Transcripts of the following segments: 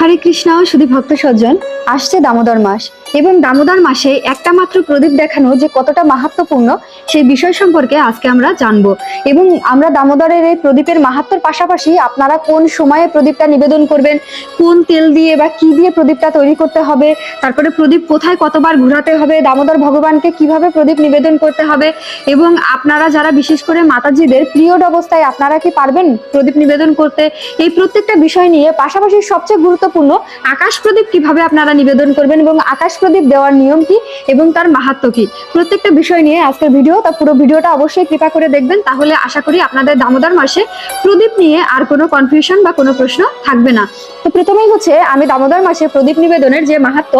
হরে কৃষ্ণ, শুধু ভক্ত সজ্জন আসছে দামোদর মাস এবং দামোদর মাসে একটা মাত্র প্রদীপ দেখানো যে কতটা মাহাত্মপূর্ণ, সেই বিষয় সম্পর্কে আজকে আমরা জানব। এবং আমরা দামোদরের এই প্রদীপের মাহাত্মর পাশাপাশি আপনারা কোন সময়ে প্রদীপটা নিবেদন করবেন, কোন তেল দিয়ে বা কি দিয়ে প্রদীপটা তৈরি করতে হবে, তারপরে প্রদীপ কোথায় কতবার ঘোরাতে হবে, দামোদর ভগবানকে কীভাবে প্রদীপ নিবেদন করতে হবে, এবং আপনারা যারা বিশেষ করে মাতাজিদের পিরিয়ড অবস্থায় আপনারা কি পারবেন প্রদীপ নিবেদন করতে? এই প্রত্যেকটা বিষয় নিয়ে পাশাপাশি সবচেয়ে গুরুত্বপূর্ণ আকাশ প্রদীপ কীভাবে আপনারা নিবেদন করবেন এবং আকাশ প্রদীপ দেওয়ার নিয়ম কি এবং তার মাহাত্ম কি? প্রত্যেকটা বিষয় নিয়ে আজকের ভিডিও, তা পুরো ভিডিওটা অবশ্যই কৃপা করে দেখবেন। তাহলে আশা করি আপনাদের দামোদর মাসে প্রদীপ নিয়ে আর কোনো কনফিউশন বা কোনো প্রশ্ন থাকবে না। তো প্রথমেই হচ্ছে, আমি দামোদর মাসে প্রদীপ নিবেদনের যে মাহাত্ম,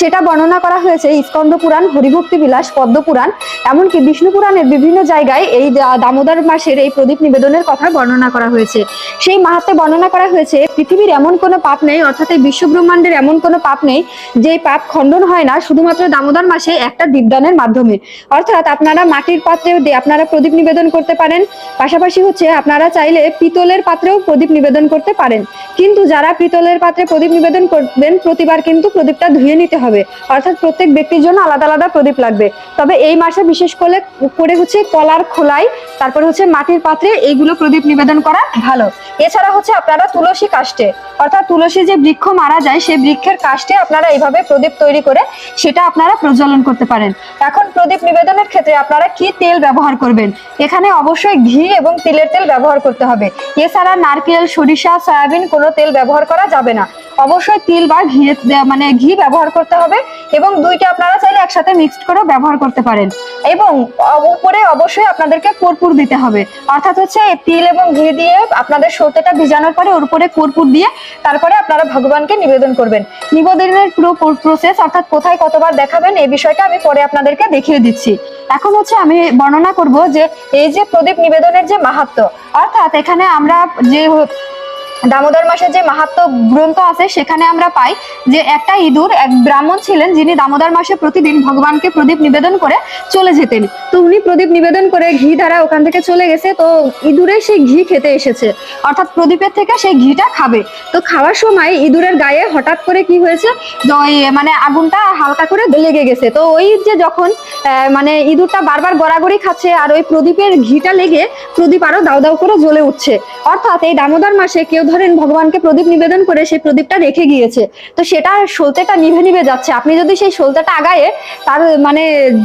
সেটা বর্ণনা করা হয়েছে স্কন্দ পুরাণ, হরিভক্তি বিলাস, পদ্ম পুরাণ, এমনকি বিষ্ণু পুরাণের বিভিন্ন জায়গায় এই দামোদর মাসের এই প্রদীপ নিবেদনের কথা বর্ণনা করা হয়েছে। সেই মাহাত্মে বর্ণনা করা হয়েছে, পৃথিবীর এমন কোনো পাপ নেই অর্থাৎ এই বিশ্ব ব্রহ্মাণ্ডের এমন কোনো পাপ নেই যে পাপ খণ্ডন হয় না, শুধুমাত্র দামোদর মাসে একটা দীপদানের মাধ্যমে। অর্থাৎ আপনারা মাটির পাত্রে দিয়ে আপনারা প্রদীপ নিবেদন করতে পারেন, পাশাপাশি হচ্ছে আপনারা চাইলে পিতলের পাত্রেও প্রদীপ নিবেদন করতে পারেন। কিন্তু যারা পিতলের পাত্রে প্রদীপ নিবেদন করবেন, প্রতিবার কিন্তু প্রদীপটা ধুয়ে নিতে হবে। অর্থাৎ প্রত্যেক ব্যক্তির জন্য আলাদা আলাদা প্রদীপ লাগবে। তবে এই মাসে বিশেষ করে করে হচ্ছে কলার খোলাই, তারপর হচ্ছে মাটির পাত্রে এইগুলো প্রদীপ নিবেদন করা ভালো। এছাড়া হচ্ছে আপনারা তুলসী কাষ্টে অর্থাৎ তুলসী যে বৃক্ষ মারা যায়, সেই বৃক্ষের কাষ্টে আপনারা এইভাবে প্রদীপ তৈরি করে সেটা আপনারা প্রজ্বলন করতে পারেন। এখন প্রদীপ নিবেদনের ক্ষেত্রে আপনারা কি তেল ব্যবহার করবেন? এখানে অবশ্যই ঘি এবং তিলের তেল ব্যবহার করতে হবে। এছাড়া নারকেল, সরিষা, সয়াবিন কোনো তেল ব্যবহার করা যাবে না। অবশ্যই তিল বা ঘি মানে ঘি ব্যবহার করতে হবে এবং দুইটা আপনারা চাইলে একসাথে মিক্সড করেও ব্যবহার করতে পারেন। এবং উপরে অবশ্যই আপনাদেরকে কর্পূর দিতে হবে। অর্থাৎ হচ্ছে তিল এবং ঘি দিয়ে আপনাদের সর্ষেটা ভিজানোর পরে ওর উপরে কর্পূর দিয়ে তারপরে আপনারা ভগবানকে নিবেদন করবেন। নিবেদনের পুরো প্রসেস অর্থাৎ কোথায় কতবার দেখাবেন, এই বিষয়টা আমি পরে আপনাদেরকে দেখিয়ে দিচ্ছি। এখন হচ্ছে আমি বর্ণনা করব যে, এই যে প্রদীপ নিবেদনের যে মাহাত্ম, অর্থাৎ এখানে আমরা যে দামোদর মাসের যে মাহাত্ম গ্রন্থ আছে, সেখানে আমরা পাই যে একটা ইঁদুর এক ব্রাহ্মণ ছিলেন যিনি দামোদর মাসে প্রতিদিন ভগবানকে প্রদীপ নিবেদন করে চলে যেতেন। তো উনি প্রদীপ নিবেদন করে ঘি দ্বারা ওখান থেকে চলে গেছে, তো ইঁদুরে সেই ঘি খেতে এসেছে। অর্থাৎ প্রদীপের থেকে সেই ঘিটা খাবে। তো খাওয়ার সময় ইঁদুরের গায়ে হঠাৎ করে কি হয়েছে মানে আগুনটা হালকা করে লেগে গেছে। তো ওই যে যখন মানে ইঁদুরটা বারবার গড়াগড়ি খাচ্ছে আর ওই প্রদীপের ঘিটা লেগে প্রদীপ আরও দাউ দাউ করে জ্বলে উঠছে। অর্থাৎ এই দামোদর মাসে কেউ ধরেন ভগবানকে প্রদীপ নিবেদন করে সেই প্রদীপটা রেখে গিয়েছে। তো সেটা সলতেটা নিভে নিভে যাচ্ছে। আপনি যদি সেই সলতেটা আগায়ে তার মানে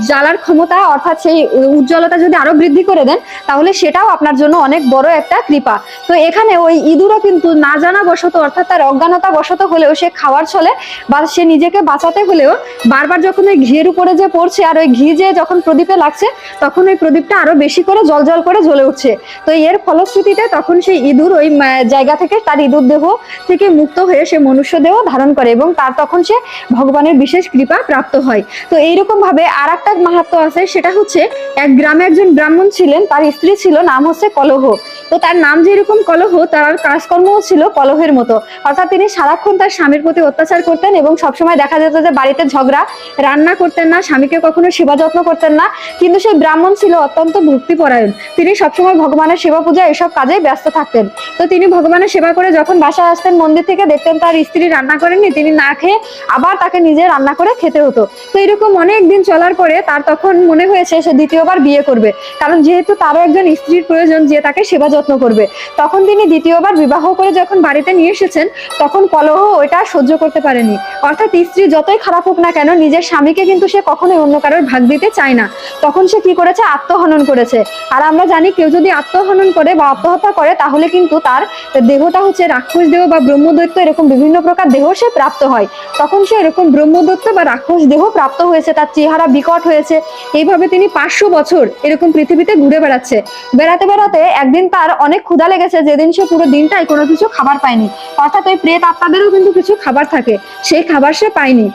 জ্বালার ক্ষমতা অর্থাৎ সেই উজ্জ্বলতা যদি আরও বৃদ্ধি করে দেন, তাহলে সেটাও আপনার জন্য অনেক বড় একটা কৃপা। তো এখানে ওই ইঁদুরও কিন্তু না জানা বশত অর্থাৎ তার অজ্ঞানতা বশত হলেও সে খাওয়ার ছলে বা সে নিজেকে বাঁচাতে হলেও বারবার যখন ওই ঘিয়ের উপরে যে পড়ছে আর ওই ঘি যে যখন প্রদীপে লাগছে, তখন ওই প্রদীপটা আরও বেশি করে জল জল করে জ্বলে উঠছে। তো এর ফলশ্রুতিতে তখন সেই ইঁদুর ওই জায়গা থেকে তার ইঁদুর দেহ থেকে মুক্ত হয়ে সে মনুষ্য দেহ ধারণ করে এবং তার তখন সে ভগবানের বিশেষ কৃপা প্রাপ্ত হয়। তো এইরকম ভাবে আর একটা মাহাত্ম আছে, সেটা হচ্ছে এক গ্রামে একজন ব্রাহ্মণ ছিলেন, তার স্ত্রী ছিল, নাম হচ্ছে কলহ। তো তার নাম যেরকম কলহ, তার কাজকর্মও ছিল কলহের মতো। অর্থাৎ তিনি সারাক্ষণ তার স্বামীর প্রতি অত্যাচার করতেন এবং সবসময় দেখা যেত যে বাড়িতে ঝগড়া, রান্না করতেন না, স্বামীকে কখনো সেবা যত্ন করতেন না। কিন্তু সেই ব্রাহ্মণ ছিল অত্যন্ত ভক্তিপরায়ণ। তিনি সবসময় ভগবানের সেবা পূজা এসব কাজে ব্যস্ত থাকতেন। তো তিনি ভগবানের সেবা করে যখন বাসায় আসতেন, মন্দির থেকে দেখতেন তার স্ত্রী রান্না করেননি, তিনি না খেয়ে আবার তাকে নিজে রান্না করে খেতে হতো। তো এরকম অনেক দিন চলার পরে তার তখন মনে হয়েছে সে দ্বিতীয়বার বিয়ে করবে। কারণ যেহেতু তারও একজন স্ত্রীর প্রয়োজন, যে তাকে সেবা যত্ন করবে। তখন তিনি দ্বিতীয়বার বিবাহ করে যখন বাড়িতে নিয়ে এসেছেন, তখন কলহ ওইটা সহ্য করতে পারেনি। অর্থাৎ স্ত্রী যতই খারাপ হোক না কেন, নিজের স্বামীকে কিন্তু সে কখনোই অন্য কারোর ভাগ দিতে চায় না। তখন সে কি করেছে? আত্মহনন করেছে। আর আমরা জানি কেউ যদি আত্মহনন করে বা আত্মহত্যা করে, তাহলে কিন্তু তার দেহটা হচ্ছে রাক্ষস দেহ বা ব্রহ্মদৈত্য, এরকম বিভিন্ন প্রকার দেহ সে প্রাপ্ত হয়। তখন সে এরকম ব্রহ্মদৈত্য বা রাক্ষস দেহ প্রাপ্ত হয়েছে, তার চেহারা বিকট হয়েছে। এইভাবে তিনি পাঁচশো বছর এরকম পৃথিবীতে ঘুরে বেড়াচ্ছে। বেড়াতে বেড়াতে একদিন তার অনেক ক্ষুধা লেগেছে, যেদিন সে পুরো দিনটাই কোনো কিছু খাবার পায়নি। অর্থাৎ ওই প্রেত আত্মাদেরও কিন্তু কিছু খাবার থাকে, সেই খাবার সে পায়নি।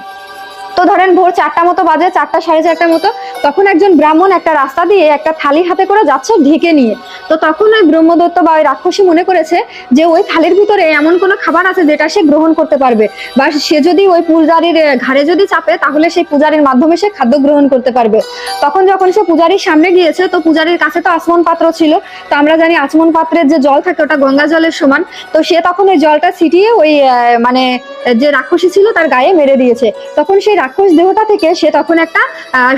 তো ধরেন ভোর চারটা মতো বাজে, চারটা সাড়ে চারটা মতো, তখন একজন ব্রাহ্মণ একটা রাস্তা দিয়ে একটা থালি হাতে করে যাচ্ছে ঢেকে নিয়ে। তো তখন ওই ব্রহ্মদত্ত বা ওই রাক্ষসী মনে করেছে যে ওই থালির ভিতরে এমন কোনো খাবার আছে যেটা সে গ্রহণ করতে পারবে। বা সে যদি ওই পূজারীর ঘাড়ে যদি চাপে, তাহলে সেই পূজারীর মাধ্যমে সে খাদ্য গ্রহণ করতে পারবে। তখন যখন সে পূজারীর সামনে গিয়েছে, তো পূজারীর কাছে তো আচমন পাত্র ছিল। তো আমরা জানি আচমন পাত্রের যে জল থাকে, ওটা গঙ্গা জলের সমান। তো সে তখন ওই জলটা ছিটিয়ে ওই মানে যে রাক্ষসী ছিল তার গায়ে মেরে দিয়েছে। তখন সেই রাক্ষস দেহটা থেকে সে তখন একটা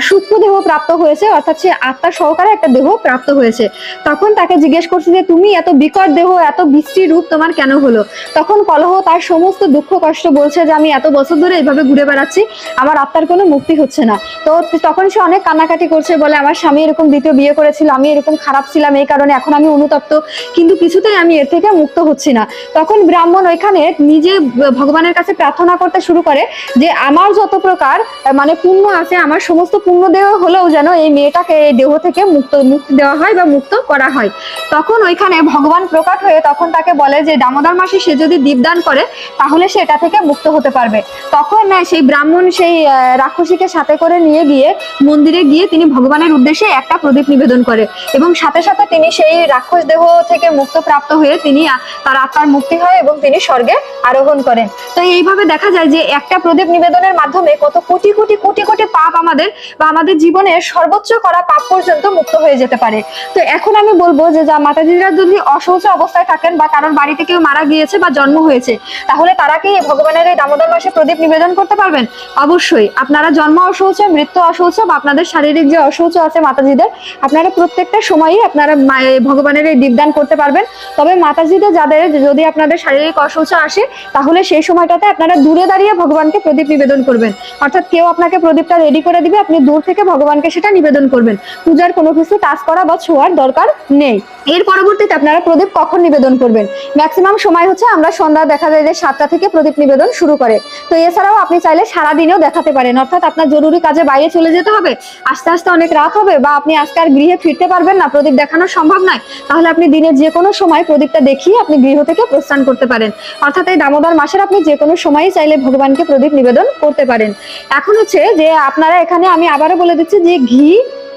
সূক্ষ্ম দেহ প্রাপ্ত হয়েছে। অর্থাৎ সে আত্মা সহকারে একটা দেহ প্রাপ্ত হয়েছে। তখন তাকে জিজ্ঞেস করছে যে, তুমি এত বিকট দেহ, এত বৃষ্টি রূপ তোমার কেন হলো? তখন কলহ তার সমস্ত দুঃখ, কষ্ট বলছে যে, আমি এত বছর ধরে এইভাবে ঘুরে বেড়াচ্ছি, আমার আত্মার কোনো মুক্তি হচ্ছে না। তো তখন সে অনেক কান্নাকাটি করছে, বলে, আমার স্বামী এরকম দ্বিতীয় বিয়ে করেছিল, আমি এরকম খারাপ ছিলাম এই কারণে, এখন আমি অনুতপ্ত। কিন্তু কিছুতেই আমি এর থেকে মুক্ত হচ্ছি না। তখন ব্রাহ্মণ ওইখানে নিজে ভগবানের কাছে প্রার্থনা করতে শুরু করে যে, আমার যত প্রকার মানে পুণ্য আছে, আমার সমস্ত পুণ্য দেহ হলেও যেন এই মেয়েটাকে, এই দেহ থেকে মুক্ত, মুক্তি দেওয়া হয় বা মুক্ত করা হয়। তখন ওইখানে ভগবান প্রকট হয়ে তখন তাকে বলে যে, দামোদর মাসে, সে যদি দীপদান করে, তাহলে সে এটা থেকে মুক্ত হতে পারবে। তখন সেই ব্রাহ্মণ, সেই রাক্ষসীকে সাথে করে নিয়ে গিয়ে মন্দিরে গিয়ে তিনি ভগবানের উদ্দেশ্যে একটা প্রদীপ নিবেদন করে এবং সাথে সাথে তিনি সেই রাক্ষস দেহ থেকে মুক্ত প্রাপ্ত হয়ে তিনি তার আত্মার মুক্তি হয় এবং তিনি স্বর্গে আরোহণ করেন। তো এইভাবে দেখা যায় যে, একটা প্রদীপ নিবেদনের মাধ্যমে কত কোটি কোটি কোটি কোটি পাপ আমাদের বা আমাদের জীবনের সর্বোচ্চ করা পাপ পর্যন্ত মুক্ত হয়ে যেতে পারে। তো এখন আমি বলব যে যা মাতাজিরা যদি অসৌচ অবস্থায় থাকেন বা কারোর বাড়িতে কেউ মারা গিয়েছে বা জন্ম হয়েছে, তাহলে তারা কি ভগবানের এই দামোদর মাসে প্রদীপ নিবেদন করতে পারবেন? অবশ্যই। আপনারা জন্ম অশৌচ মৃত্যু অশৌচ বা আপনাদের শারীরিক যে অশৌচ আছে মাতাজিদের, আপনারা প্রত্যেকটা সময়ই আপনারা ভগবানের এই দীপদান করতে পারবেন। তবে মাতাজিদের যাদের যদি আপনাদের শারীরিক অশৌচ আসে, তাহলে সেই সময়টাতে আপনারা দূরে দাঁড়িয়ে ভগবানকে প্রদীপ নিবেদন করবেন। অর্থাৎ কেউ আপনাকে প্রদীপটা রেডি করে দিবে, আপনি দূর থেকে ভগবানকে সেটা নিবেদন করবেন। পূজার কোনো কিছু টাচ করা বা ছোঁয়ার দরকার নেই। এর পরবর্তীতে আপনারা প্রদীপ কখন নিবেদন করবেন? ম্যাক্সিমাম সময় হচ্ছে আমরা সন্ধ্যা দেখা যায় যে সাতটা থেকে প্রদীপ নিবেদন শুরু করে। তো এছাড়াও আপনি চাইলে সারাদিনেও দেখাতে পারেন। অর্থাৎ আপনার জরুরি কাজে বাইরে চলে যেতে হবে। আস্তে আস্তে অনেক রাত হবে বা আপনি আজকে আর গৃহে ফিরতে পারবেন না। প্রদীপ দেখানো সম্ভব নয়। তাহলে আপনি দিনের যে কোনো সময় প্রদীপটা দেখিয়ে আপনি গৃহ থেকে প্রস্থান করতে পারেন। অর্থাৎ এই দামোদর মাসের আপনি যে কোনো সময়ই চাইলে ভগবানকে প্রদীপ নিবেদন করতে পারেন। এখন হচ্ছে যে আপনারা এখানে আমি আবারও বলে দিচ্ছি যে ঘি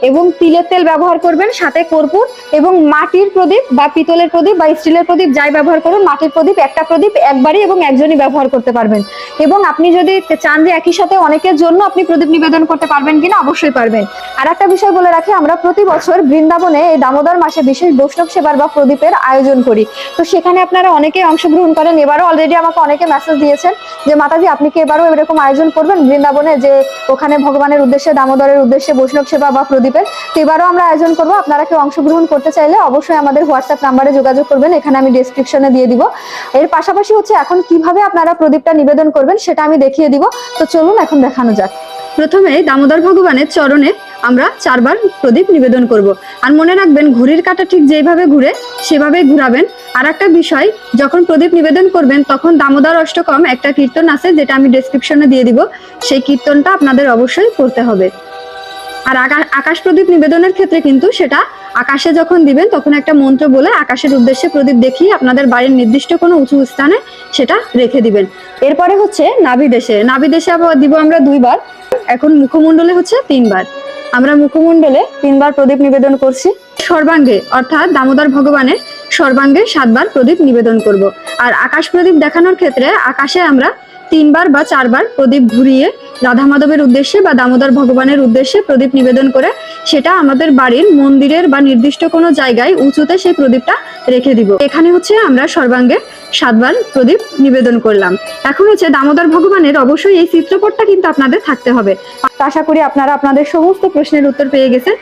এবং তিলের তেল ব্যবহার করবেন সাথে কর্পূর এবং মাটির প্রদীপ বা পিতলের প্রদীপ বা স্টিলের প্রদীপ যাই ব্যবহার করুন, মাটির প্রদীপ, একটা প্রদীপ একবারই এবং একজনই ব্যবহার করতে পারবেন। এবং আপনি যদি চান যে একই সাথে অনেকের জন্য আপনি প্রদীপ নিবেদন করতে পারবেন কিনা, অবশ্যই পারবেন। আর একটা বিষয় বলে রাখি, আমরা প্রতি বছর বৃন্দাবনে এই দামোদর মাসে বিশেষ বৈষ্ণব সেবার বা প্রদীপের আয়োজন করি। তো সেখানে আপনারা অনেকেই অংশগ্রহণ করেন। এবারও অলরেডি আমাকে অনেকে মেসেজ দিয়েছেন যে, মাতাজি, আপনি কি এবারও এরকম আয়োজন করবেন? বৃন্দাবনে যে, ওখানে ভগবানের উদ্দেশ্যে, দামোদরের উদ্দেশ্যে বৈষ্ণব সেবা বা প্রদীপের তো এবারও আমরা আয়োজন করব। আপনারা কেউ অংশগ্রহণ করতে চাইলে অবশ্যই আমাদের হোয়াটসঅ্যাপ নাম্বারে যোগাযোগ করবেন। এখানে আমি ডেসক্রিপশনে দিয়ে দিব। এর পাশাপাশি হচ্ছে এখন কীভাবে আপনারা প্রদীপটা নিবেদন করবেন সেটা আমি দেখিয়ে দিব। তো চলুন এখন দেখানো যাক। প্রথমে দামোদর ভগবানের চরণে আমরা চারবার প্রদীপ নিবেদন করব। আর মনে রাখবেন, ঘড়ির কাটা ঠিক যেভাবে ঘুরে সেভাবেই ঘুরাবেন। আর একটা বিষয়, যখন প্রদীপ নিবেদন করবেন, তখন দামোদর অষ্টকম একটা কীর্তন আছে, যেটা আমি ডেসক্রিপশনে দিয়ে দিব। সেই কীর্তনটা আপনাদের অবশ্যই করতে হবে। আর আকাশ প্রদীপ নিবেদনের ক্ষেত্রে কিন্তু সেটা আকাশে যখন দিবেন, তখন একটা মন্ত্র বলে আকাশের উদ্দেশ্যে প্রদীপ দেখিয়ে আপনাদের বাড়ির নির্দিষ্ট কোনো উঁচু স্থানে সেটা রেখে দিবেন। এরপরে হচ্ছে নাভি দেশে। নাভি দেশে দিব আমরা দুইবার। এখন মুখমণ্ডলে হচ্ছে তিনবার। আমরা মুখমণ্ডলে তিনবার প্রদীপ নিবেদন করছি। সর্বাঙ্গে, অর্থাৎ দামোদর ভগবানের সর্বাঙ্গে সাতবার প্রদীপ নিবেদন করব। আর আকাশ প্রদীপ দেখানোর ক্ষেত্রে আকাশে আমরা তিনবার বা চারবার প্রদীপ ঘুরিয়ে রাধা মাধবের উদ্দেশ্যে বা দামোদর ভগবানের উদ্দেশ্যে প্রদীপ নিবেদন করে সেটা আমাদের বাড়ির মন্দিরের বা নির্দিষ্ট কোনো জায়গায় উঁচুতে সেই প্রদীপটা রেখে দিব। এখানে হচ্ছে আমরা সর্বাঙ্গে সাতবার প্রদীপ নিবেদন করলাম। এখন হচ্ছে দামোদর ভগবানের অবশ্যই এই চিত্রপটটা কিন্তু আপনাদের থাকতে হবে। আশা করি আপনারা আপনাদের সমস্ত প্রশ্নের উত্তর পেয়ে গেছেন।